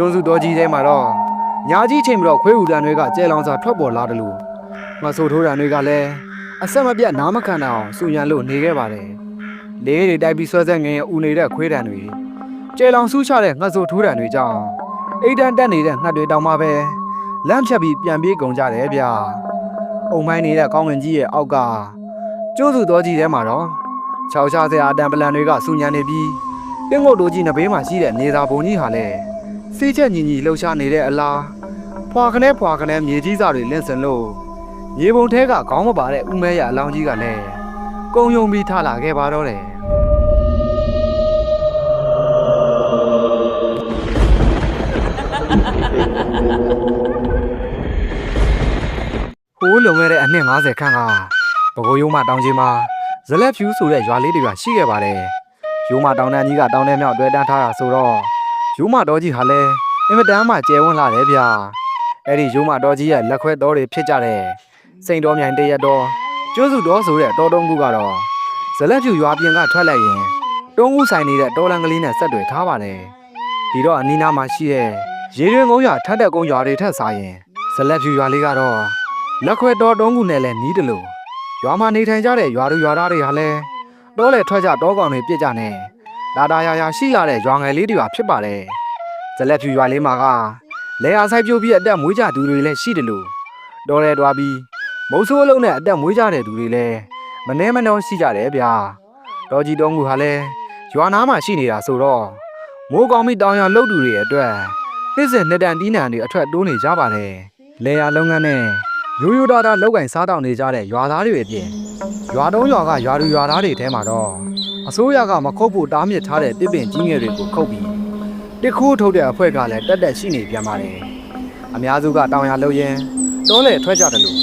ကျွန်းစုတော်ကြီးထဲမှာတော့ညာကြီးချိန်ပြီးတော့ခွေးဟူတန်တွေကကျဲလောင်စာထွက်ပေါ်လာတယ်လို့မဆိုထိုးတန်တွေကလည်းအဆက်မပြတ်နားမခံနိုင်အောင်စူညံလို့နေခဲ့ပါတယ်လေးတွေတိုက်ပြီးဆွဲဆက်ငင်ဦးနေတဲ့ခွေးတန်တွေကျဲလောင်ဆူးချတဲ့ငှက်ဆိုထိုးတန်တွေကြောင့်အိတ်တန်တက်နေတဲ့ငှက်တွေတောင်မှပဲလမ်းဖြတ်ပြီးပြန်ပြေးကုန်ကြတယ်ဗျာအုံမိုင်းနေတဲ့ကောင်းငင်ကြီးရဲ့အောက်ကကျွန်းစုတော်ကြီးထဲမှာတော့ခြောက်ချစရာအတန်ပလန်တွေကစူညံနေပြီးပင်းငုတ်တို့ကြီးနဘေးမှာရှိတဲ့နေသာဘုံကြီးဟာလည်း စိတ်ချက်ညီညီလှုပ်ရှားနေတဲ့အလားဖွာခနဲဖွာခနဲမြေကြီးစာတွေလင့်စင်လို့မြေပုံထဲကခေါင်းမပါတဲ့ဥမဲရအလောင်းကြီးကလည်းကုံယုံပြီးထလာခဲ့ပါတော့တယ်ဟိုးလုံခဲ့တဲ့အနှစ်50ခန့်ကဘကိုးရိုးမတောင်ကြီးမှာဇလက်ဖြူဆိုတဲ့ရွာလေးတွေကရှိခဲ့ပါတယ်။ရိုးမတောင်တန်းကြီးကတောင်ထဲမြောက်တွဲတန်းထားတာဆိုတော့ ရိုးမတော်ကြီးဟာလည်းအင်မတန်မှကျယ်ဝန်းလာတယ်ဗျာအဲ့ဒီရိုးမတော်ကြီးရဲ့လက်ခွဲတော်တွေဖြစ်ကြတဲ့စိန်တော်မြိုင်တရက်တော်ကျွန်းစုတော်ဆိုတဲ့တော်တုံးကူကတော့ဇလက်ဖြူရွာပြင်ကထွက်လိုက်ရင်တုံးကူဆိုင်နေတဲ့တော်လန်ကလေးနဲ့ဆက်တွေ့ထားပါတယ်ဒီတော့အနီးနားမှာရှိတဲ့ရေတွင်ကုန်းရွာထက်တဲ့ကုန်းရွာတွေထက်စားရင်ဇလက်ဖြူရွာလေးကတော့လက်ခွဲတော်တုံးကူနဲ့လည်းနီးတယ်လို့ရွာမှာနေထိုင်ကြတဲ့ရွာသူရွာသားတွေဟာလည်းတောလေထွက်ကြတောကောင်တွေပြစ်ကြနဲ့ လာတာယာယာရှိလာတဲ့ရွာငယ်လေးတွေပါဖြစ်ပါတယ်ဇလက်ဖြူရွာလေးမှာကလေယာဆိုင်ပြိုးပြီးအတက်မွေးကြသူတွေလည်းရှိတယ်လို့တောလေတွားပြီးမုံဆိုးလုံးနဲ့အတက်မွေးကြတဲ့သူတွေလည်းမနှဲမနှောရှိကြတယ်ဗျာတော်ကြီးတော်ငူဟာလည်းရွာနားမှာရှိနေတာဆိုတော့မိုးကောင်းပြီးတောင်ရလှုပ်သူတွေအတွက်နှစ်စဉ်နှစ်တန်တီးနံတွေအထွက်တိုးနေကြပါတယ်လေယာလုပ်ငန်းနဲ့ရိုးရိုးသားသားလောက်ကင်စားတောက်နေကြတဲ့ရွာသားတွေအပြင်ရွာတုံးရွာကရွာသူရွာသားတွေထဲမှာတော့ အစိုးရကမခုတ်ဖို့တားမြစ်ထားတဲ့တစ်ပင်ကြီးငယ်တွေကိုခုတ်ပြီးတစ်ခိုးထုတ်တဲ့အဖွဲ့ကလည်းတက်တက်ရှိနေပြန်ပါတယ်။အများစုကတောင်ရလှုပ်ရင်တောလေထွက်ကြတယ်လို့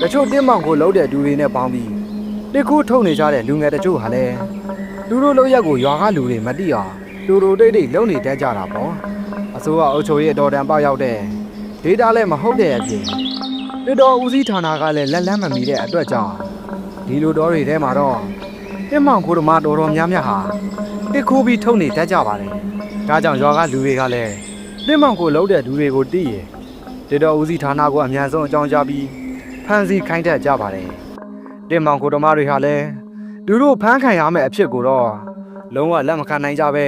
တချို့တင်းမောင်ကိုလှုပ်တဲ့လူတွေနဲ့ပေါင်းပြီးတစ်ခိုးထုတ်နေကြတဲ့လူငယ်တချို့ဟာလည်းသူတို့လှုပ်ရက်ကိုရွာကလူတွေမသိအောင်တူတူတိတ်တိတ်လှုပ်နေတတ်ကြတာပေါ့။အစိုးရအုပ်ချုပ်ရေးအတော်တန်ပေါက်ရောက်တဲ့ဒေတာလည်းမဟုတ်တဲ့အပြင်ပြည်တော်ဦးစီးဌာနကလည်းလက်လန်းမမီတဲ့အတွက်ကြောင့်ဒီလိုတော်တွေထဲမှာတော့ တစ်မောင်ကိုဓမာတော်တော်များများဟာတစ်ခိုးပြီးထုတ်နေတတ်ကြပါတယ်။ဒါကြောင့်ရွာကလူတွေကလည်းတစ်မောင်ကိုလှုပ်တဲ့လူတွေကိုသိရင်တေတော်ဦးစီးဌာနကိုအများဆုံးအကြောင်းကြားပြီးဖမ်းဆီးခိုင်းတတ်ကြပါတယ်။တစ်မောင်ကိုဓမာတွေဟာလည်းသူတို့ဖမ်းခံရမယ့်အဖြစ်ကိုတော့လုံးဝလက်မခံနိုင်ကြပဲ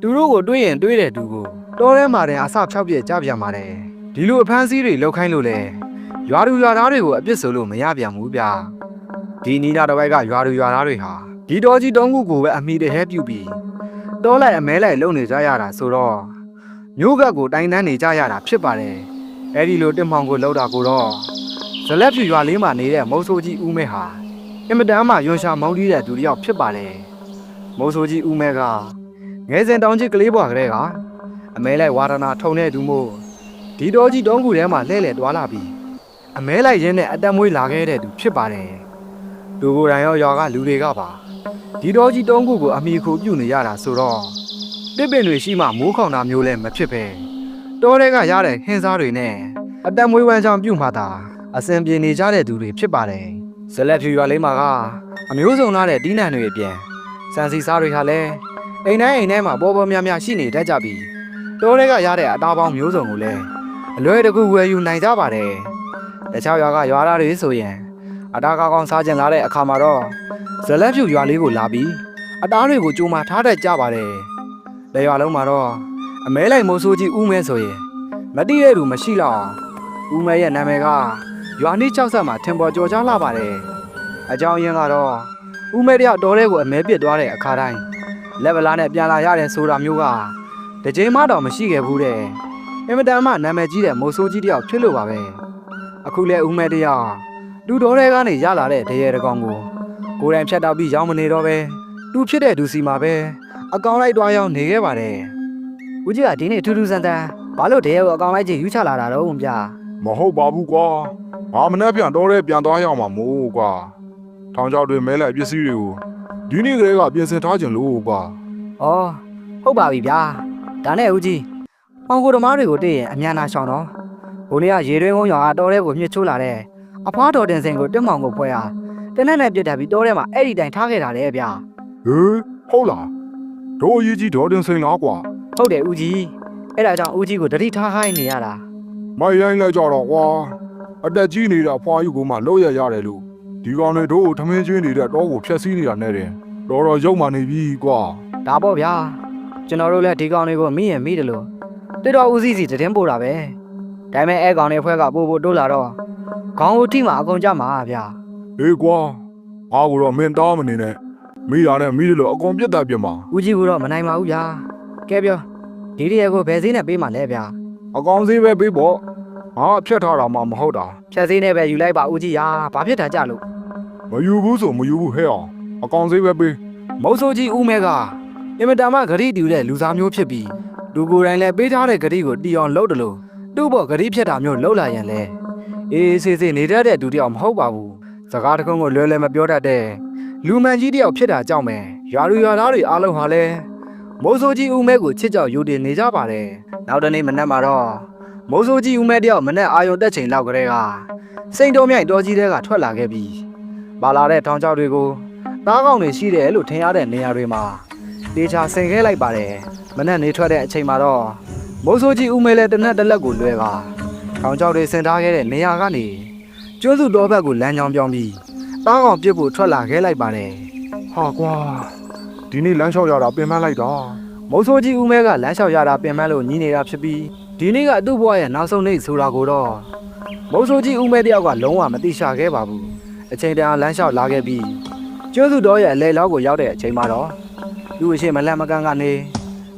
သူတို့ကိုတွေးရင်တွေးတဲ့သူကိုတော်ထဲမှာတင်အစဖြောက်ပြက်ကြပြန်ပါတယ်။ဒီလိုအဖမ်းဆီးတွေလောက်ခိုင်းလို့လေရွာသူရွာသားတွေကိုအပြစ်ဆိုလို့မရပြန်ဘူးဗျာ။ ဒီနီးနာတစ်ဝိုက်ကရွာသူရွာသားတွေဟာဒီတော်ကြီးတုံးခုကိုပဲအမိတဟဲပြုတ်ပြီးတောလိုက်အမဲလိုက်လုံနေကြရတာဆိုတော့မျိုးကတ်ကိုတိုင်းတန်းနေကြရတာဖြစ်ပါတယ်အဲ့ဒီလိုတစ်မောင်ကိုလှုပ်တာကိုတော့ဇလက်ဖြူရွာလေးမှာနေတဲ့မုံဆိုးကြီးဦးမဲဟာအင်မတန်မှယွန်ရှာမောင်းတီးတဲ့သူတစ်ယောက်ဖြစ်ပါတယ်မုံဆိုးကြီးဦးမဲကငယ်စဉ်တောင်ကြီးကလေးဘွားကလေးကအမဲလိုက်ဝါဒနာထုံတဲ့သူမို့ဒီတော်ကြီးတုံးခုထဲမှာလှဲ့လေတွာလာပြီးအမဲလိုက်ရင်းနဲ့အတက်မွေးလာခဲ့တဲ့သူဖြစ်ပါတယ် လူကိုယ်တိုင်ရောရွာကလူတွေကပါဒီတော်ကြီးတုံးခုကိုအမိခိုပြုတ်နေရတာဆိုတော့တစ်ပင်တွေရှိမှမိုးခေါင်တာမျိုးလည်းမဖြစ်ပဲတောထဲကရတဲ့ဟင်းစားတွေနဲ့အတက်မွေးဝမ်းချောင်းပြုတ်မှသာအစဉ်ပြေနေကြတဲ့သူတွေဖြစ်ပါတယ်ဇလက်ဖြူရွာလေးမှာကအမျိုးစုံလာတဲ့တီးနှံတွေအပြင်စံစီစားတွေဟာလည်းအိမ်တိုင်းအိမ်တိုင်းမှာပေါ်ပေါ်များများရှိနေတတ်ကြပြီးတောထဲကရတဲ့အသားပေါင်းမျိုးစုံကိုလည်းအလွယ်တကူဝယ်ယူနိုင်ကြပါတယ်တခြားရွာကရွာသားတွေဆိုရင် အတားကောင်းကောင်းစားကြင်လာတဲ့အခါမှာတော့ဇလက်ဖြူရွာလေးကိုလာပြီးအတားတွေကိုကြိုမာထားတတ်ကြပါတယ်။လေရွာလုံးမှာတော့အမဲလိုက်မိုးဆိုးကြီးဦးမဲဆိုရင်မတိတဲ့သူမရှိတော့ဦးမဲရဲ့နာမည်ကရွာနီး၆ဆက်မှာထင်ပေါ်ကျော်ကြားလာပါတယ်။အကြောင်းရင်းကတော့ဦးမဲတယောက်တော်တဲ့ကိုအမဲပစ်သွားတဲ့အခါတိုင်းလက်ဗလာနဲ့ပြန်လာရတယ်ဆိုတာမျိုးကတစ်ချိန်မှတော့မရှိခဲ့ဘူးတဲ့အင်မတန်မှနာမည်ကြီးတဲ့မိုးဆိုးကြီးတယောက်ဖြစ်လို့ပါပဲ။အခုလဲဦးမဲတယောက် လူတော်တွေကနေရလာတဲ့တရေတကောင်ကိုကိုယ်တိုင်ဖြတ်တောက်ပြီးရောင်းမနေတော့ပဲသူဖြစ်တဲ့သူစီမှာပဲအကောင်လိုက်တွားရောက်နေခဲ့ပါတယ်ဦးကြီးကဒီနေ့ထူးထူးဆန်းဆန်းဘာလို့တရေကိုအကောင်လိုက်ကြီးယူချလာတာတော့ဗျာမဟုတ်ပါဘူးကွာငါမနေ့ပြန်တော့တဲ့ပြန်သွားရမှာမို့ကွာထောင်ချောက်တွေမဲလိုက်ပစ္စည်းတွေကိုဒီနေ့ကလေးကပြင်ဆင်ထားကြလို့ကွာဩဟုတ်ပါပြီဗျာဒါနဲ့ဦးကြီးမောင်ကိုဓမားတွေကိုတည့်ရင်အမြန်နာရှောင်းတော့ဘိုးလေးကရေတွင်းကုန်းရောင်ကတော်တဲ့ကိုမြစ်ချိုးလာတဲ့ အဖွားတော်တင်စင်ကိုတက်မောင်ကိုဖွဲဟာတနက်နဲ့ပြစ်တက်ပြီးတော်ထဲမှာအဲ့ဒီတိုင်ထားခဲ့တာလေဗျာဟေးဟုတ်လားတို့အရေးကြီးဒေါ်တင်စိန်လားကွာဟုတ်တယ်ဦးကြီးအဲ့ဒါကြောင့်ဦးကြီးကိုတတိထားဟိုင်းနေရတာမိုက်ရိုင်းလိုက်ကြတော့ကွာအတက်ကြီးနေတာဖွာယူကမှလောက်ရရတယ်လို့ဒီကောင်တွေတို့ထမင်းချင်းနေတဲ့တော့ကိုဖျက်ဆီးနေတာနဲ့တင်တော်တော်ရုပ်မှနေပြီကွာဒါပေါ့ဗျာကျွန်တော်တို့လည်းဒီကောင်တွေကိုမိရင်မိတယ်လို့တိတော်ဦးစီးစီတည်င်းပို့တာပဲဒါပေမဲ့အဲကောင်တွေဖွဲကပို့ဖို့တိုးလာတော့ ခေါင်းဦးထိမှအကုန်ကြမှာဗျာအေးကွာအားကိုတော့မင်းတောင်းမနေနဲ့မိတာနဲ့မိတယ်လို့အကုန်ပြတ်တာပြတ်မှာဦးကြီးကတော့မနိုင်ပါဘူးဗျာကဲပြောဒီတရက်ကိုဘယ်စည်းနဲ့ပေးမှလဲဗျာအကောင်စေးပဲပေးပေါ့ငါဖြတ်ထားတာမှမဟုတ်တာဖြတ်စည်းနဲ့ပဲယူလိုက်ပါဦးကြီးရာဘာဖြစ်တာကြလို့မယူဘူးဆိုမယူဘူးဟဲ့အောင်အကောင်စေးပဲပေးမုတ်ဆိုးကြီးဦးမဲကအင်မတန်မှဂရိတူတဲ့လူစားမျိုးဖြစ်ပြီးလူကိုယ်တိုင်လည်းပေးထားတဲ့ဂရိကိုတီအောင်လုပ်တယ်လို့သူ့ဘောဂရိဖြတ်တာမျိုးလုပ်လာရင်လေ အေးဆေးဆေးနေတတ်တဲ့သူတယောက်မဟုတ်ပါဘူးစကားတကုန်းကိုလွယ်လွယ်မပြောတတ်တဲ့လူမှန်ကြီးတယောက်ဖြစ်တာကြောင့်ပဲရွာလူရွာသားတွေအားလုံးဟာလည်းမိုးဆိုးကြီးဦးမဲကိုချစ်ကြောက်ယူတင်နေကြပါတယ်နောက်တနေ့မနက်မှာတော့မိုးဆိုးကြီးဦးမဲတယောက်မနက်အာယုံတက်ချိန်လောက်ကလေးကစိန်တော်မြိုင်တော်ကြီးတဲကထွက်လာခဲ့ပြီးပါလာတဲ့ထောင်ချောက်တွေကိုသားကောင်တွေရှိတယ်လို့ထင်ရတဲ့နေရာတွေမှာတေချာဆင်ခဲလိုက်ပါတယ်မနဲ့နေထွက်တဲ့အချိန်မှာတော့မိုးဆိုးကြီးဦးမဲလဲတနက်တစ်လက်ကိုလွဲပါ ထောင်ချောက်တွေဆင်ထားခဲ့တဲ့နေရာကနေကျွန်းစုတော်ဘက်ကိုလမ်းကြောင်းပြောင်းပြီးသားကောင်ပြစ်ဖို့ထွက်လာခဲ့လိုက်ပါတယ်ဟာကွာဒီနေ့လမ်းလျှောက်ရတာပင်ပန်းလိုက်တာမိုးဆိုးကြီးဦးမဲကလမ်းလျှောက်ရတာပင်ပန်းလို့ညီးနေတာဖြစ်ပြီးဒီနေ့ကသူ့ဘဝရဲ့နောက်ဆုံးနေ့ဆိုတာကိုတော့မိုးဆိုးကြီးဦးမဲတယောက်ကလုံးဝမသိရှာခဲ့ပါဘူးအချိန်တန်အောင်လမ်းလျှောက်လာခဲ့ပြီးကျွန်းစုတော်ရဲ့အလဲလောက်ကိုရောက်တဲ့အချိန်မှာတော့လူအရှိမလန့်မကန်းကနေ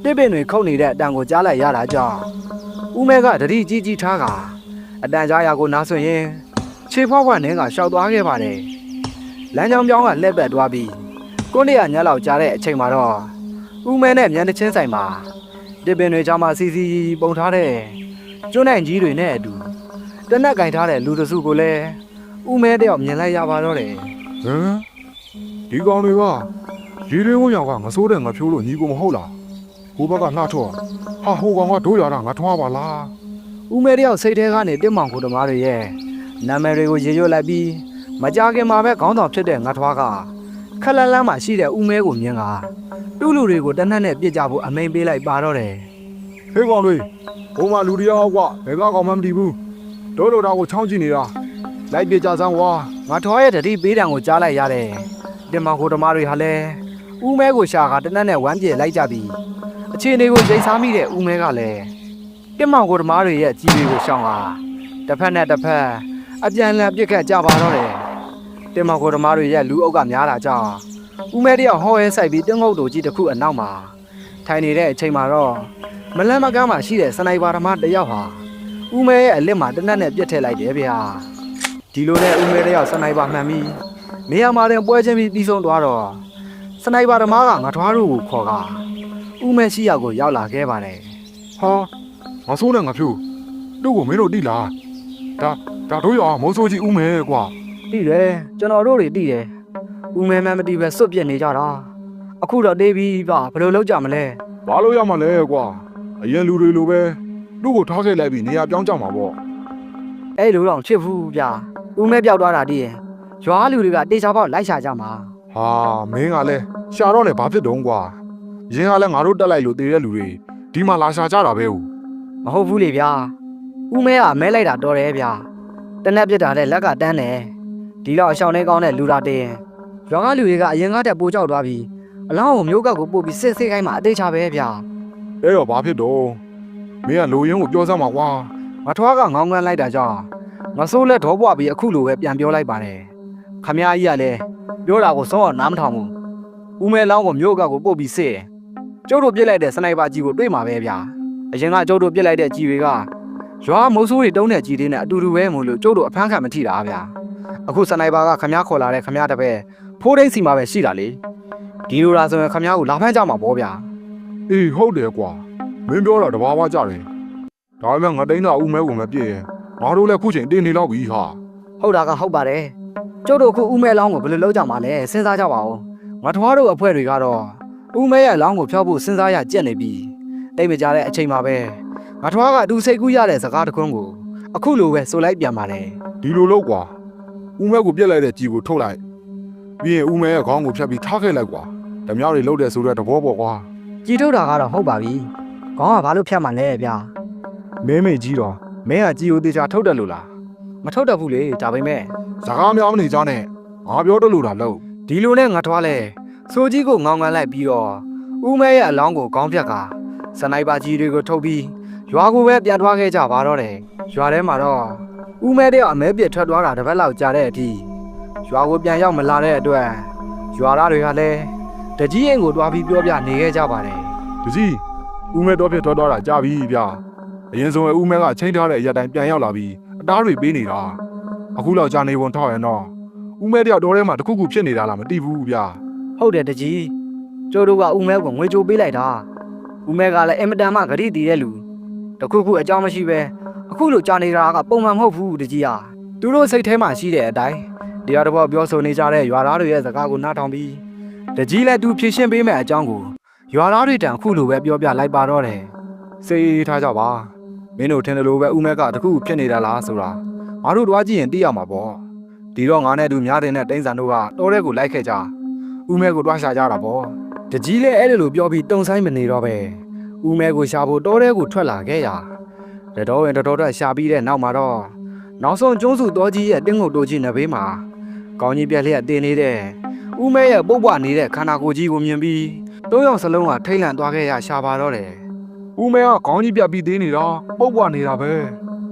တစ်ပင်တွေခုတ်နေတဲ့အတန်ကိုကြားလိုက်ရတာကြောင့် ဦးမဲကတတိကြီးကြီးထားကအတန်ကြားရာကိုနားဆွရင်ခြေဖွားဖွားနဲ့ကရှောက်သွားခဲ့ပါတယ်လမ်းကြောင်းပြောင်းကလှည့်ပတ်သွားပြီးကိုနေရညက်လောက်ကြားတဲ့အချိန်မှာတော့ဦးမဲနဲ့မြန်တချင်းဆိုင်မှာတစ်ပင်တွေကြားမှာစီစီပုံထားတဲ့ကျွန်းနိုင်ကြီးတွေနဲ့အတူတနက်ကင်ထားတဲ့လူတစုကိုလည်းဦးမဲတယောက်မြင်လိုက်ရပါတော့တယ်ဟမ်ဒီကောင်တွေကရေရင်းဝန်းရောင်ကငဆိုးတဲ့ငါဖြိုးလို့ညီကိုမဟုတ်လားဟိုဘက်ကလှထော့ ဟာဟိုကောင်ကဒိုးရတာငါထွားပါလားဦးမဲတယောက်စိတ်ထဲကနေတစ်မောင်ကိုတမားတွေရဲ့နာမည်တွေကိုရေရွတ်လိုက်ပြီးမကြခင်မှာပဲခေါင်းဆောင်ဖြစ်တဲ့ငါထွားကခက်လန်းလန်းမှာရှိတဲ့ဦးမဲကိုမြင်ကတူးလူတွေကိုတနက်နဲ့ပြစ်ကြဖို့အမိန်ပေးလိုက်ပါတော့တယ်ဟေးကောင်တွေဟိုမှာလူတယောက်ကွာဘယ်ကကောင်မှမတည်ဘူးတို့လိုတာကိုချောင်းကြည့်နေတာလိုက်ပြကြစမ်းကွာငါထွားရဲ့တတိပေးတံကိုကြားလိုက်ရတယ်တင်မောင်ကိုတမားတွေဟာလည်း ဦးမဲကိုရှာကတနက်နဲ့ဝမ်းပြေလိုက်ကြပြီးအခြေအနေကိုရိတ်စားမိတဲ့ဦးမဲကလည်းတင်မောင်ကိုတမားတွေရဲ့ကြီးတွေကိုရှောင်ကတစ်ဖက်နဲ့တစ်ဖက်အပြန်အလှန်ပြစ်ခတ်ကြပါတော့တယ်တင်မောင်ကိုတမားတွေရဲ့လူအုပ်ကများတာကြောင့်ဦးမဲတယောက်ဟောရဲဆိုင်ပြီးတင်းငုတ်တူကြီးတစ်ခုအနောက်မှာထိုင်နေတဲ့အချိန်မှာတော့မလန်းမကန်းမှာရှိတဲ့စနိုက်ပါဓမ္မတစ်ယောက်ဟာဦးမဲရဲ့အလစ်မှာတနက်နဲ့ပြစ်ထည့်လိုက်တယ်ဗျာဒီလိုနဲ့ဦးမဲတယောက်စနိုက်ပါမှန်ပြီးနေရာမှာတင်ပွဲချင်းပြီးပြီးဆုံးသွားတော့ စနိုက်ပါဓမ္မကငါထွားတို့ကိုခေါ်ကဦးမဲရှိရောက်ကိုရောက်လာခဲ့ပါတယ်ဟာငါဆိုးတဲ့ငါဖြိုးတို့ကိုမင်းတို့တိလားဒါဒါတို့ရောမိုးဆိုးကြီးဦးမဲကွာတိတယ်ကျွန်တော်တို့တွေတိတယ်ဦးမဲမှန်မတိပဲစွတ်ပြစ်နေကြတာအခုတော့တေးပြီးပါဘယ်လိုလုပ်ကြမလဲဘာလို့ရမှာလဲကွာအရင်လူတွေလိုပဲတို့ကိုထားခဲ့လိုက်ပြီးနေရာပြောင်းကြမှာပေါ့အဲ့လိုတော့ချစ်ဘူးဗျာဦးမဲပြောက်သွားတာတည်းရင်ရွာလူတွေကတေချာပေါက်လိုက်ရှာကြမှာ ဟာမင်းကလည်းရှာတော့လေဘာဖြစ်တုံးကွာရင်ကလည်းငါတို့တက်လိုက်လို့တည်တဲ့လူတွေဒီမှာလာရှာကြတာပဲဟုတ်မဟုတ်ဘူးလေဗျာဦးမဲကမဲလိုက်တာတော်တယ်ဗျာတနက်ပြစ်တာတဲ့လက်ကတန်းတယ်ဒီလောက်အရှောင်းနေကောင်းတဲ့လူတာတင်းရွာကလူတွေကအရင်ကတည်းကပိုကြောက်သွားပြီးအလောင်းကိုမျိုးကပ်ကိုပို့ပြီးစစ်စစ်ခိုင်းမှအသေးချပဲဗျာအဲ့တော့ဘာဖြစ်တော့မင်းကလိုရင်းကိုပြောစမ်းပါကွာငါထွားကငောင်းကန်းလိုက်တာကြောင့်ငါဆိုးလက်တော်ပွားပြီးအခုလိုပဲပြန်ပြောလိုက်ပါတယ် ခမည်းကြီးကလည်းပြောတာကိုစောအောင်နားမထောင်ဘူးဦးမဲလောင်းကိုမျိုးကပ်ကိုပို့ပြီးစစ်တယ်ကျုပ်တို့ပြစ်လိုက်တဲ့စနိုက်ပါကြီးကိုတွေ့မှာပဲဗျာအရင်ကကျုပ်တို့ပြစ်လိုက်တဲ့ကြီးတွေကရွာမိုးဆိုးတွေတုံးတဲ့ကြီးတွေနဲ့အတူတူပဲမို့လို့ကျုပ်တို့အဖမ်းခံမထိတာဗျာအခုစနိုက်ပါကခမည်းခေါ်လာတဲ့ခမည်းတပည့်ဖိုးတိတ်စီမှာပဲရှိတာလေဒီလိုလားဆိုရင်ခမည်းကိုလာဖမ်းကြမှာပေါ့ဗျာအေးဟုတ်တယ်ကွာမင်းပြောတာတဘာဝကြတယ်ဒါပေမဲ့ငါတိန်းတာဦးမဲဝင်မပြည့်ရင်ငါတို့လည်းခုချိန်တင်းနေတော့ပြီဟာဟုတ်တာကဟုတ်ပါတယ် ကျုပ်တို့အခုဦးမဲလောင်းကိုဘယ်လိုလုပ်ကြမှာလဲစဉ်းစားကြပါဦးငါထွားတို့အဖွဲ့တွေကတော့ဦးမဲရဲ့လောင်းကိုဖျောက်ဖို့စဉ်းစားရကြက်နေပြီတိတ်မကြတဲ့အချိန်မှာပဲငါထွားကအတူစိတ်ကူးရတဲ့စကားတစ်ခွန်းကိုအခုလိုပဲဆိုလိုက်ပြန်ပါတယ်ဒီလိုလုပ်ကွာဦးမဲကိုပြက်လိုက်တဲ့ကြီးကိုထုတ်လိုက်ပြီးရင်ဦးမဲရဲ့ခေါင်းကိုဖြတ်ပြီးထားခဲ့လိုက်ကွာဓမြောက်တွေလှုပ်တဲ့ဆိုတဲ့သဘောပေါ့ကွာကြည်ထုတ်တာကတော့ဟုတ်ပါပြီခေါင်းကဘာလို့ဖြတ်မှလဲဗျာမင်းမေကြီးတော့မင်းကကြည်ဦးသေးချာထုတ်တယ်လို့လား မထုတ်တတ်ဘူးလေဒါပေမဲ့စကားများမနေကြနဲ့ငါပြောတယ်လို့လားလို့ဒီလိုနဲ့ငါထွားလဲစိုးကြီးကိုငောင်းငန်းလိုက်ပြီးတော့ဦးမဲရဲ့အလောင်းကိုခေါင်းဖြတ်ကစနိုက်ပါကြီးတွေကိုထုတ်ပြီးရွာကိုပဲပြန်ထွားခဲ့ကြပါတော့တယ်ရွာထဲမှာတော့ဦးမဲတဲ့အမဲပြစ်ထွက်သွားတာတစ်ပတ်လောက်ကြာတဲ့အထိရွာကိုပြန်ရောက်မလာတဲ့အတွက်ရွာသားတွေကလည်းတကြီးရင်ကိုတွားပြီးပြောပြနေခဲ့ကြပါတယ်တကြီးဦးမဲတော့ဖြစ်ထွက်သွားတာကြာပြီဗျာအရင်ဆုံးဦးမဲကချိန်ထားတဲ့အရက်တိုင်းပြန်ရောက်လာပြီး အသားတွေပေးနေတာအခုလောက်ကြာနေဝန်ထောက်ရင်တော့ဦးမဲတယောက်တော်ထဲမှာတခုခုဖြစ်နေတာလားမသိဘူးဗျာဟုတ်တယ်တကြီးကျိုးတို့ကဦးမဲကိုငွေကြိုးပေးလိုက်တာဦးမဲကလည်းအင်မတန်မှဂရိတည်တဲ့လူတခုခုအကြောင်းမရှိပဲအခုလိုကြာနေတာကပုံမှန်မဟုတ်ဘူးတကြီးဟာသူတို့စိတ်ထဲမှာရှိတဲ့အတိုင်းတရားတော်ပြောဆိုနေကြတဲ့ရွာသားတွေရဲ့စကားကိုနားထောင်ပြီးတကြီးလည်းသူဖြည့်ရှင်းပေးမဲ့အကြောင်းကိုရွာသားတွေတန်အခုလိုပဲပြောပြလိုက်ပါတော့တယ်စိတ်အေးထားကြပါ မင်းတို့ထင်တယ်လို့ပဲဦးမဲကတခုခုဖြစ်နေတာလားဆိုတာငါတို့တွားကြည့်ရင်သိရမှာပေါ့ဒီတော့ငါနဲ့သူများတင်တဲ့တိန်းဆန်တို့ကတော်တဲ့ကိုလိုက်ခဲ့ကြဦးမဲကိုတွားရှာကြတာပေါ့တကြီးလည်းအဲ့လိုပြောပြီးတုံဆိုင်မနေတော့ပဲဦးမဲကိုရှာဖို့တောထဲကိုထွက်လာခဲ့ရတတော်ဝင်တတော်တော့ရှာပြီးတဲ့နောက်မှာတော့နောက်ဆုံးကျွန်းစုတော်ကြီးရဲ့တင်းငုတ်တိုကြီးနဘေးမှာကောင်းကြီးပြက်လျက်တင်နေတဲ့ဦးမဲရဲ့ပုတ်ပွားနေတဲ့ခန္ဓာကိုယ်ကြီးကိုမြင်ပြီးသုံးယောက်စလုံးကထိတ်လန့်သွားခဲ့ရရှာပါတော့တယ် ဦးမဲကခေါင်းကြီးပြတ်ပြီးသေးနေတာပုတ်ပွားနေတာပဲ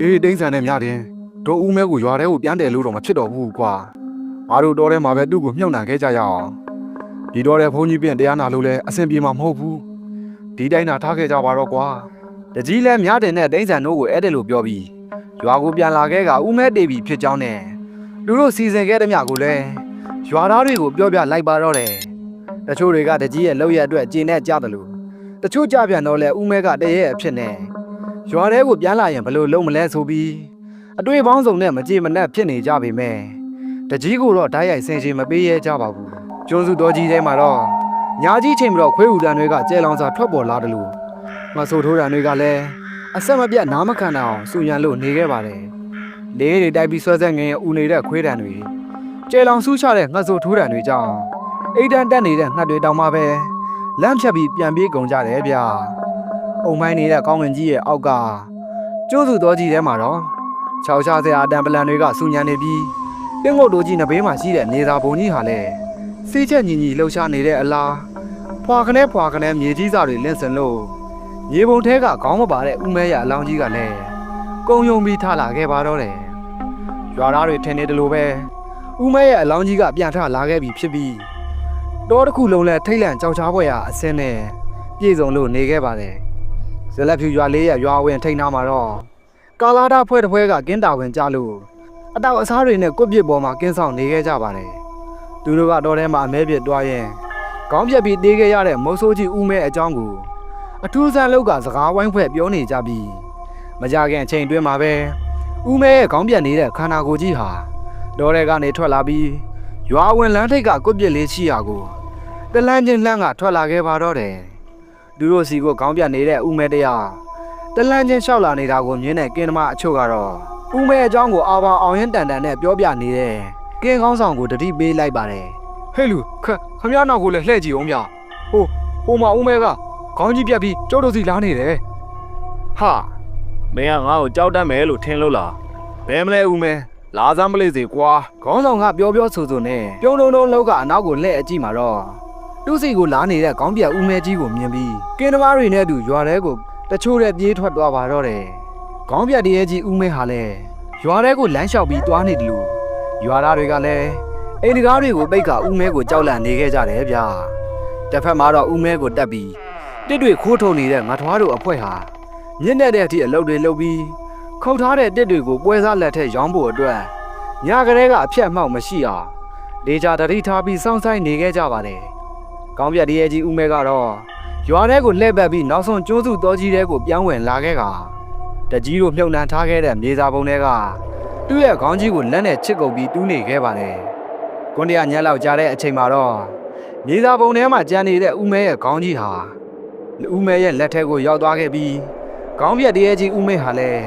အေးတိန်းဆန်နဲ့များတယ်တို့ဦးမဲကိုရွာထဲကိုပြန်တယ်လို့တော့မဖြစ်တော့ဘူးကွာငါတို့တော်ထဲမှာပဲသူ့ကိုမြုပ်နှံခဲ့ကြရအောင်ဒီတော့တဲ့ဘုန်းကြီးပြင်တရားနာလို့လဲအဆင်ပြေမှာမဟုတ်ဘူးဒီတိုင်းနာထားခဲ့ကြပါတော့ကွာတကြီးလည်းများတင်တဲ့တိန်းဆန်တို့ကိုအဲ့ဒါလိုပြောပြီးရွာကိုပြန်လာခဲ့ကဦးမဲတေပြီဖြစ်ကြောင်းနဲ့သူတို့စီစဉ်ခဲ့တဲ့မြကိုလည်းရွာသားတွေကိုပြောပြလိုက်ပါတော့တယ်တချို့တွေကတကြီးရဲ့လောက်ရအတွက်ကျင်းနဲ့ကြားတယ်လို့တ ချို့ကြပြန်တော့လဲဦးမဲကတရေအဖြစ်နဲ့ရွာထဲကိုပြန်လာရင်ဘယ်လိုလုပ်မလဲဆိုပြီးအတွေ့ပေါင်းစုံနဲ့မကြေမနက်ဖြစ်နေကြပေမဲ့တကြီးကိုတော့ဓာတ်ရိုက်ဆင်ရှင်မပေးရဲကြပါဘူးကျွန်းစုတော်ကြီးထဲမှာတော့ညာကြီးချိန်ပြီးတော့ခွေးဟူတန်တွေကကျဲလောင်စာထွက်ပေါ်လာတယ်လို့မဆိုထိုးတံတွေကလည်းအဆက်မပြတ်နားမခံနိုင်အောင်စူရန်လို့နေခဲ့ပါတယ်။လေးတွေတိုက်ပြီးဆွဲဆက်ငင်ဦးနေတဲ့ခွေးတံတွေကျဲလောင်ဆူးချတဲ့ငှက်ဆိုထိုးတံတွေကြောင့်အိတ်တန်းတက်နေတဲ့ငှက်တွေတောင်မှပဲ လမ်းဖြတ်ပြီးပြန်ပြေးကုန်ကြတယ်ဗျာ။အုံမိုင်းနေတဲ့ကောင်းငင်ကြီးရဲ့အောက်ကကျိုးစုတော်ကြီးထဲမှာတော့ခြောက်ချစရာအတံပလန်တွေကစူညံနေပြီးတင်းငုတ်တို့ကြီးနဘေးမှာရှိတဲ့နေသာဘုံကြီးဟာလည်းစေးချက်ညီညီလှုပ်ရှားနေတဲ့အလားဖွာခနဲဖွာခနဲမြေကြီးစာတွေလင့်စင်လို့မြေပုံထဲကခေါင်းမပါတဲ့ဦးမဲရအလောင်းကြီးကလည်းကုံယုံပြီးထလာခဲ့ပါတော့တယ်။ရွာသားတွေထင်နေတယ်လို့ပဲဦးမဲရအလောင်းကြီးကပြန်ထလာခဲ့ပြီဖြစ်ပြီး တောတစ်ခုလုံးလဲထိတ်လန့်ကြောက်ချားပွဲရအစင်းနဲ့ပြည်စုံလို့နေခဲ့ပါတယ်။ဇလက်ဖြူရွာလေးရရွာဝင်ထိတ်နာမှာတော့ကာလာဒဖွဲ့တစ်ဖွဲ့ကကင်းတာဝင်ကြလို့အတောက်အစားတွေနဲ့ကွပ်ပစ်ပေါ်မှာကင်းဆောင်နေခဲ့ကြပါတယ်။သူတို့ကတော့ထဲမှာအမဲပြစ်တွားရင်ခေါင်းပြက်ပြီးတေးခဲ့ရတဲ့မုတ်ဆိုးကြီးဦးမဲအကြောင်းကိုအထူးဆန်းလောက်ကစကားဝိုင်းဖွဲ့ပြောနေကြပြီးမကြခင်အချိန်အတွင်းမှာပဲဦးမဲရဲ့ခေါင်းပြတ်နေတဲ့ခန္ဓာကိုယ်ကြီးဟာဒေါ်ရဲကနေထွက်လာပြီးရွာဝင်လမ်းထိပ်ကကွပ်ပစ်လေးရှိရာကို တလန်းချင်းလှမ်းကထွက်လာခဲ့ပါတော့တယ်သူတို့စီကိုခေါင်းပြတ်နေတဲ့ဦးမဲတရားတလန်းချင်းလျှောက်လာနေတာကိုမြင်တဲ့ကင်းသမားအချို့ကတော့ဦးမဲအကြောင်းကိုအာဘောင်အောင်ရင်တန်တန်နဲ့ပြောပြနေတဲ့ကင်းကောင်းဆောင်ကိုတတိပေးလိုက်ပါတယ်ဟဲ့လူခခမရနောက်ကိုလည်းလှည့်ကြည့်အောင်ဗျဟိုဟိုမှာဦးမဲကခေါင်းကြီးပြတ်ပြီးကျုပ်တို့စီလာနေတယ်ဟာမင်းကငါ့ကိုကြောက်တတ်မယ်လို့ထင်လို့လားဘယ်မလဲဦးမဲလာစမ်းမလေးစေကွာခေါင်းဆောင်ကပြောပြောဆိုဆိုနဲ့ပြုံးတုံတုံလောက်ကအနောက်ကိုလှည့်အကြည့်မှာတော့ သူ့စီကိုလာနေတဲ့ခေါင်းပြတ်ဦးမဲကြီးကိုမြင်ပြီးကင်းသမားတွေနဲ့အတူရွာထဲကိုတချို့တဲ့ပြေးထွက်သွားပါတော့တယ်ခေါင်းပြတ်တရေကြီးဦးမဲဟာလည်းရွာထဲကိုလမ်းလျှောက်ပြီးသွားနေတယ်လို့ရွာသားတွေကလည်းအိမ်တကားတွေကိုပိတ်ကဦးမဲကိုကြောက်လန့်နေခဲ့ကြတယ်ဗျာတစ်ဖက်မှာတော့ဦးမဲကိုတက်ပြီးတစ်တွေခိုးထုတ်နေတဲ့ငါထွားတို့အဖွဲ့ဟာညစ်နေတဲ့အထိအလုပ်တွေလုပ်ပြီးခုတ်ထားတဲ့တစ်တွေကိုပွဲစားလက်ထက်ရောင်းဖို့အတွက်ညကလေးကအဖြတ်မှောက်မရှိအောင်ဒေချာတတိထားပြီးစောင့်ဆိုင်နေခဲ့ကြပါတယ်။ ကောင်းပြတ်တရေကြီးဦးမဲကတော့ရွာထဲကိုလှည့်ပတ်ပြီးနောက်ဆုံးကျွန်းစုတော်ကြီးတဲကိုပြောင်းဝင်လာခဲ့ကတကြီးတို့မြုပ်နှံထားခဲ့တဲ့မြေစာပုံတွေကသူ့ရဲ့ခေါင်းကြီးကိုလက်နဲ့ချစ်ကုပ်ပြီးတူးနေခဲ့ပါတယ်။ကွန်တရညက်လောက်ကြားတဲ့အချိန်မှာတော့မြေစာပုံထဲမှာကျန်နေတဲ့ဦးမဲရဲ့ခေါင်းကြီးဟာဦးမဲရဲ့လက်ထဲကိုရောက်သွားခဲ့ပြီးခေါင်းပြတ်တရေကြီးဦးမဲဟာလည်း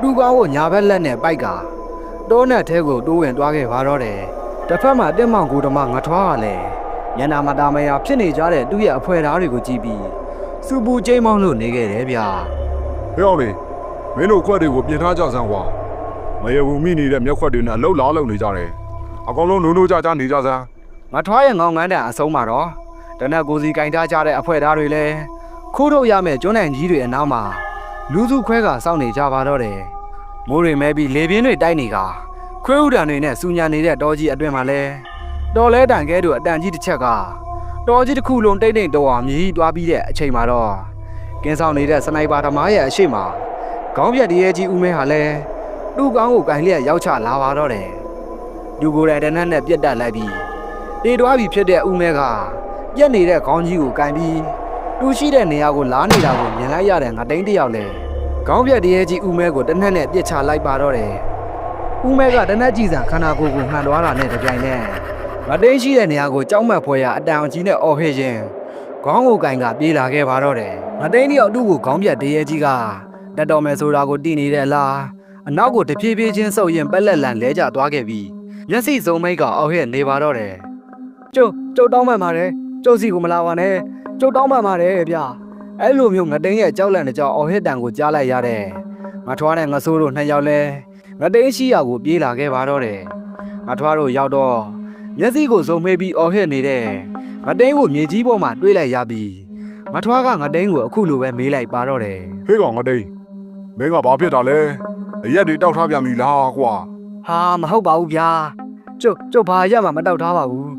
သူ့ကောင်းကိုညာဘက်လက်နဲ့ပိုက်ကတောနဲ့ထဲကိုတိုးဝင်သွားခဲ့ပါတော့တယ်။တစ်ဖက်မှာတက်မောင်ကိုဓမ္မငထွားကလည်း ညနာမတာမယာဖြစ်နေကြတဲ့သူ့ရဲ့အဖွဲသားတွေကိုကြည့်ပြီးစူပူကျိမ်းမောင်းလို့နေခဲ့တယ်ဗျာဟေ့အောင်လေမင်းတို့ခွက်တွေကိုပြင်ထားကြစမ်းကွာမရဘူးမိနေတဲ့မျက်ခွက်တွေနဲ့အလုတ်လားလုံနေကြတယ်အကောင်လုံးနိုးနိုးကြကြနေကြစမ်းငါထွားရဲ့ငောင်းငန်းတန်အဆုံးမှာတော့တနက်ကိုစီကင်ထားကြတဲ့အဖွဲ့သားတွေလည်းခိုးထုတ်ရမယ့်ကျွန်းနိုင်ကြီးတွေအနောက်မှာလူစုခွဲကစောင့်နေကြပါတော့တယ်မိုးတွေမဲပြီးလေပြင်းတွေတိုက်နေကခွဲဥဒံတွေနဲ့စူညာနေတဲ့တောကြီးအတွင်မှာလဲ တော်လဲတန်ကဲတို့အတန်ကြီးတစ်ချက်ကတော်ကြီးတစ်ခုလုံးတိတ်တိတ်တော်အောင်မြည်တွားပြီးတဲ့အချိန်မှာတော့ကင်းဆောင်နေတဲ့စနိုက်ပါသမားရဲ့အရှိမခေါင်းပြက်တရေကြီးဦးမဲဟာလဲသူ့ကောင်းကိုကင်လျက်ရောက်ချလာပါတော့တယ်လူကိုယ်တိုင်တနက်နဲ့ပြက်တက်လိုက်ပြီးတေတွားပြီဖြစ်တဲ့ဦးမဲကပြက်နေတဲ့ခေါင်းကြီးကိုကန်ပြီးတူရှိတဲ့နေရာကိုလာနေတာကိုမြင်လိုက်ရတဲ့ငတိန်းတစ်ယောက်လဲခေါင်းပြက်တရေကြီးဦးမဲကိုတနက်နဲ့ပြစ်ချလိုက်ပါတော့တယ်ဦးမဲကတနက်ကြည့်စံခန္ဓာကိုယ်ကိုမှန်သွားတာနဲ့တပြိုင်နက် ငတိန်းရှိတဲ့နေရာကိုကြောက်မှတ်ဖွယ်ရအတန်အကြီးနဲ့အော်ဟစ်ခြင်းခေါင်းကိုကန်ကပြေးလာခဲ့ပါတော့တယ်ငတိန်းတစ်ယောက်သူ့ကိုခေါင်းပြက်တရေကြီးကတက်တော်မယ်ဆိုတာကိုသိနေတဲ့လားအနောက်ကိုတဖြည်းဖြည်းချင်းဆုပ်ရင်ပက်လက်လန်လဲကျသွားခဲ့ပြီးမျက်စိစုံမိတ်ကအော်ဟစ်နေပါတော့တယ်ကျုပ်ကျုပ်တောင်းပန်ပါတယ်ကျုပ်စီကိုမလာပါနဲ့ကျုပ်တောင်းပန်ပါတယ်ဗျအဲ့လိုမျိုးငတိန်းရဲ့ကြောက်လန့်တဲ့ကြောင်အော်ဟစ်တန်ကိုကြားလိုက်ရတဲ့ငါထွားနဲ့ငဆိုးတို့နှစ်ယောက်လဲငတိန်းရှိရာကိုပြေးလာခဲ့ပါတော့တယ်ငါထွားတို့ရောက်တော့ မျက်စိကိုစုံမေးပြီးအော်ဟစ်နေတဲ့ငတိန်းကိုမြေကြီးပေါ်မှာတွေးလိုက်ရပြီးငါထွားကငတိန်းကိုအခုလိုပဲမေးလိုက်ပါတော့တယ်ဟေ့ကောင်ငတိန်မင်းကဘာဖြစ်တာလဲအရက်တွေတောက်ထားပြန်ပြီလားကွာဟာမဟုတ်ပါဘူးဗျာကျုပ်ကျုပ်ဘာရမှမတောက်ထားပါဘူး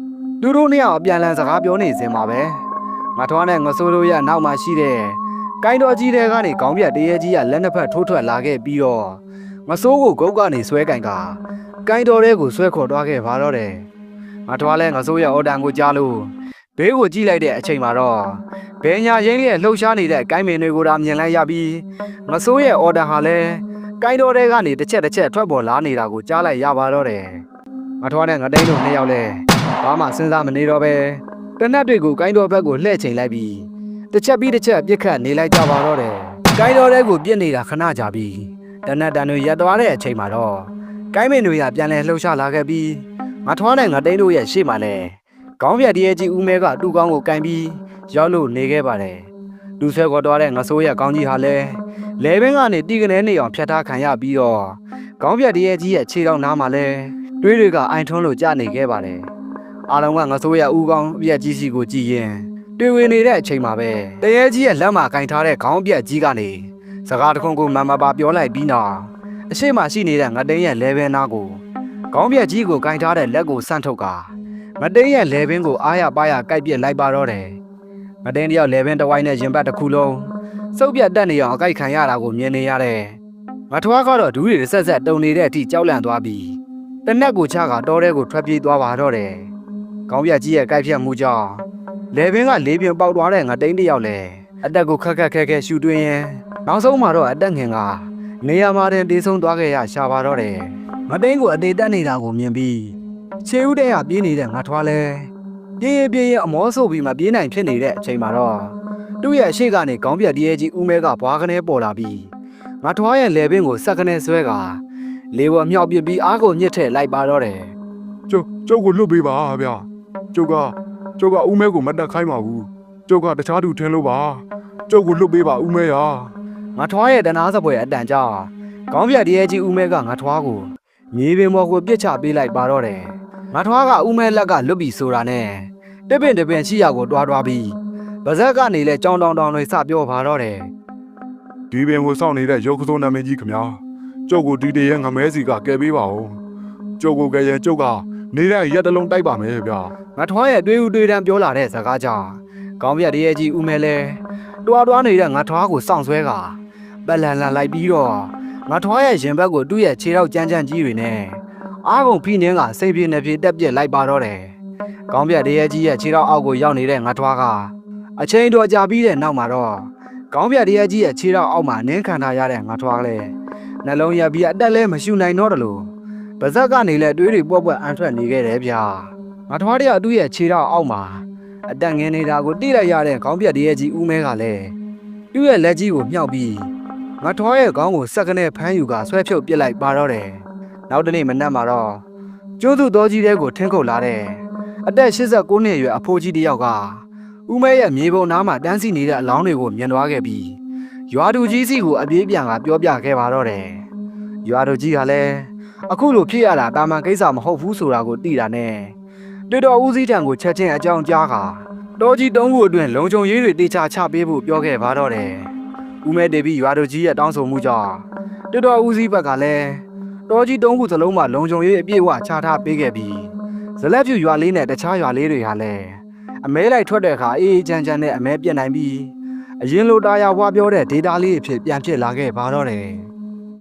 သူတို့နှစ်ယောက်အပြန်အလှန်စကားပြောနေစင်ပါပဲငါထွားနဲ့ငဆိုးတို့ရနောက်မှာရှိတဲ့ကိုင်းတော်ကြီးတဲ့ကနေခေါင်းပြတ်တရေကြီးကလက်နှစ်ဖက်ထိုးထွက်လာခဲ့ပြီးတော့ငဆိုးကိုဂုတ်ကနေဆွဲကင်ကကိုင်းတော်တဲ့ကိုဆွဲခေါ်သွားခဲ့ပါတော့တယ် ငါထွားလဲငဆိုးရဲ့အော်တန်ကိုကြားလို့ဘေးကိုကြည့်လိုက်တဲ့အချိန်မှာတော့ဘယ်ညာရင်းရဲ့လှုပ်ရှားနေတဲ့ကိုင်းမင်တွေကိုဒါမြင်လိုက်ရပြီးငဆိုးရဲ့အော်တန်ဟာလဲကိုင်းတော်တဲ့ကနေတစ်ချက်တစ်ချက်ထွက်ပေါ်လာနေတာကိုကြားလိုက်ရပါတော့တယ်။ငါထွားတဲ့ငတိန်းတို့နှစ်ယောက်လဲဘာမှစဉ်းစားမနေတော့ပဲတနက်တွေကိုကိုင်းတော်ဘက်ကိုလှည့်ချိန်လိုက်ပြီးတစ်ချက်ပြီးတစ်ချက်ပြစ်ခတ်နေလိုက်ကြပါတော့တယ်။ကိုင်းတော်တဲ့ကိုပြစ်နေတာခဏကြာပြီးတနက်တန်တွေရက်သွားတဲ့အချိန်မှာတော့ကိုင်းမင်တွေကပြန်လဲလှုပ်ရှားလာခဲ့ပြီး ငါထွားတဲ့ငတိန်းတို့ရဲ့ရှေ့မှာလဲခေါင်းပြက်တရေကြီးဦးမဲကတူကောင်းကိုကန်ပြီးရောက်လို့နေခဲ့ပါတယ်။လူဆွဲခေါ်သွားတဲ့ငဆိုးရဲ့ကောင်းကြီးဟာလဲလဲဘင်းကနေတီကနေနေအောင်ဖြတ်ထားခံရပြီးတော့ခေါင်းပြတ်တရေကြီးရဲ့ခြေထောက်နားမှာလဲတွေးတွေကအိုင်ထွန်းလို့ကြာနေခဲ့ပါတယ်အားလုံးကငဆိုးရဦးကောင်းပြက်ကြီးစီကိုကြည်ရင်တွေးဝင်နေတဲ့အချိန်မှာပဲတရေကြီးရဲ့လက်မှာကင်ထားတဲ့ခေါင်းပြက်ကြီးကနေစကားတခွန်းကိုမမပါပြောလိုက်ပြီးနောက်အရှိမရှိနေတဲ့ငတိန်းရဲ့လဲဘင်းနားကို ခေါင်းပြက်ကြီးကိုကင်ထားတဲ့လက်ကိုဆန့်ထုတ်ကငတိန်းရဲ့လဲဘင်းကိုအားရပါရကိုက်ပြစ်လိုက်ပါတော့တယ်ငတိန်းတယောက်လဲဘင်းတစ်ဝိုင်းနဲ့ရင်ပတ်တစ်ခုလုံးစုပ်ပြတ်တက်နေအောင်အကြိုက်ခံရတာကိုမြင်နေရတဲ့ငါထွားကတော့ဒူးတွေဆက်ဆက်တုံနေတဲ့အထိကြောက်လန့်သွားပြီးတနက်ကိုချကတောထဲကိုထွက်ပြေးသွားပါတော့တယ်။ကောင်းပြတ်ကြီးရဲ့ကြိုက်ဖြတ်မှုကြောင့်လေဘင်းကလေးပြင်းပေါက်သွားတဲ့ငတိန်းတစ်ယောက်လဲအတက်ကိုခက်ခက်ခဲခဲရှူတွင်းရင်နောက်ဆုံးမှာတော့အတက်ငင်ကနေရာမှာတင်တေးဆုံးသွားခဲ့ရရှာပါတော့တယ်။ ငတိန်းကိုအသေးတက်နေတာကိုမြင်ပြီးခြေဦးတဲ့ကပြေးနေတဲ့ငါထွားလဲပြေးရင်ပြေးရင်အမောဆိုပြီးမပြေးနိုင်ဖြစ်နေတဲ့အချိန်မှာတော့သူ့ရဲ့အရှိကနေခေါင်းပြတ်တရေကြီးဦးမဲကဘွားကနေပေါ်လာပြီးငါထွားရဲ့လေပင်ကိုစက်ကနေဆွဲကလေဝမြောက်ပစ်ပြီးအားကိုညှစ်ထည့်လိုက်ပါတော့တယ်ကျုပ်ကျုပ်ကိုလွတ်ပေးပါဗျာကျုပ်ကကျုပ်ကဦးမဲကိုမတက်ခိုင်းပါဘူးကျုပ်ကတခြားသူထင်းလို့ပါကျုပ်ကိုလွတ်ပေးပါဦးမဲရာငါထွားရဲ့တနာစပွဲအတန်ကြောင့်ခေါင်းပြတ်တရေကြီးဦးမဲကငါထွားကို မြေပင်ပေါ်ကိုပြစ်ချပေးလိုက်ပါတော့တယ်ငါထွားကဦးမဲလက်ကလွတ်ပြီးဆိုတာနဲ့တပင်တပင်ရှိရကိုတွားတွားပြီးဗဇက်ကနေလဲကြောင်တောင်တောင်တွေစပြောပါတော့တယ်ဒီပင်ကိုစောင့်နေတဲ့ရုပ်ကစိုးနာမည်ကြီးခမညာကျုပ်ကိုဒီတည်းရဲ့ငမဲစီကကယ်ပေးပါဦးကျုပ်ကိုကယ်ရင်ကျုပ်ကနေတဲ့ရက်တလုံးတိုက်ပါမယ်ဗျာငါထွားရဲ့တွေးဦးတွေးတန်းပြောလာတဲ့စကားကြောင့်ကောင်းပြတ်တရေကြီးဦးမဲလဲတွားတွားနေတဲ့ငါထွားကိုစောင့်ဆွဲကပက်လန်လန်လိုက်ပြီးတော့ ငါထွားရဲ့ရင်ဘက်ကိုသူ့ရဲ့ခြေထောက်ကြမ်းကြမ်းကြီးတွေနဲ့အားကုန်ဖိနှင်းကစိတ်ပြေနေပြေတက်ပြက်လိုက်ပါတော့တယ်ကောင်းပြတ်တရေကြီးရဲ့ခြေထောက်အောက်ကိုရောက်နေတဲ့ငါထွားကအချိန်တော်ကြာပြီးတဲ့နောက်မှာတော့ကောင်းပြတ်တရေကြီးရဲ့ခြေထောက်အောက်မှာနင်းခံထားရတဲ့ငါထွားလဲနှလုံးရက်ပြီးအတက်လဲမရှူနိုင်တော့တယ်လို့ပါဇက်ကနေလဲတွေးတွေပွက်ပွက်အန်ထွက်နေခဲ့တယ်ဗျာငါထွားတရသူ့ရဲ့ခြေထောက်အောက်မှာအတက်ငင်းနေတာကိုတိလိုက်ရတဲ့ခေါင်းပြတ်တရေကြီးဦးမဲကလည်းသူ့ရဲ့လက်ကြီးကိုမြှောက်ပြီး ငါထွားရဲ့ခေါင်းကိုစက္ကနဲ့ဖမ်းယူကဆွဲဖြုတ်ပစ်လိုက်ပါတော့တယ်။နောက်တနေ့မနက်မှာတော့ကျိုးသူတော်ကြီးတဲ့ကိုထင်းခုတ်လာတဲ့အသက်89နှစ်အရွယ်အဖိုးကြီးတစ်ယောက်ကဦးမဲရဲ့မြေပုံနားမှာတန်းစီနေတဲ့အလောင်းတွေကိုမြင်သွားခဲ့ပြီးရွာသူကြီးစီကိုအပြေးပြန်ကပြောပြခဲ့ပါတော့တယ်ရွာသူကြီးကလည်းအခုလိုဖြစ်ရတာတာမန်ကိစ္စမဟုတ်ဘူးဆိုတာကိုသိတာနဲ့တွေ့တော်ဦးစီးတံကိုချက်ချင်းအကြောင်းကြားကာတော်ကြီးတုံးခုအတွင်းလုံခြုံရေးတွေတေချာချပေးဖို့ပြောခဲ့ပါတော့တယ် ဦးမဲတေပြီးရွာသူကြီးရဲ့တောင်းဆိုမှုကြောင့်တွေ့တော်ဦးစီးဘက်ကလည်းတော်ကြီးတုံးခုစလုံးမှာလုံခြုံရေးအပြည့်အဝချထားပေးခဲ့ပြီးဇလက်ဖြူရွာလေးနဲ့တခြားရွာလေးတွေဟာလည်းအမဲလိုက်ထွက်တဲ့အခါအေးအေးချမ်းချမ်းနဲ့အမဲပြက်နိုင်ပြီးအရင်လိုတာယာဝါပြောတဲ့ဒေတာလေးအဖြစ်ပြန်ဖြစ်လာခဲ့ပါတော့တယ်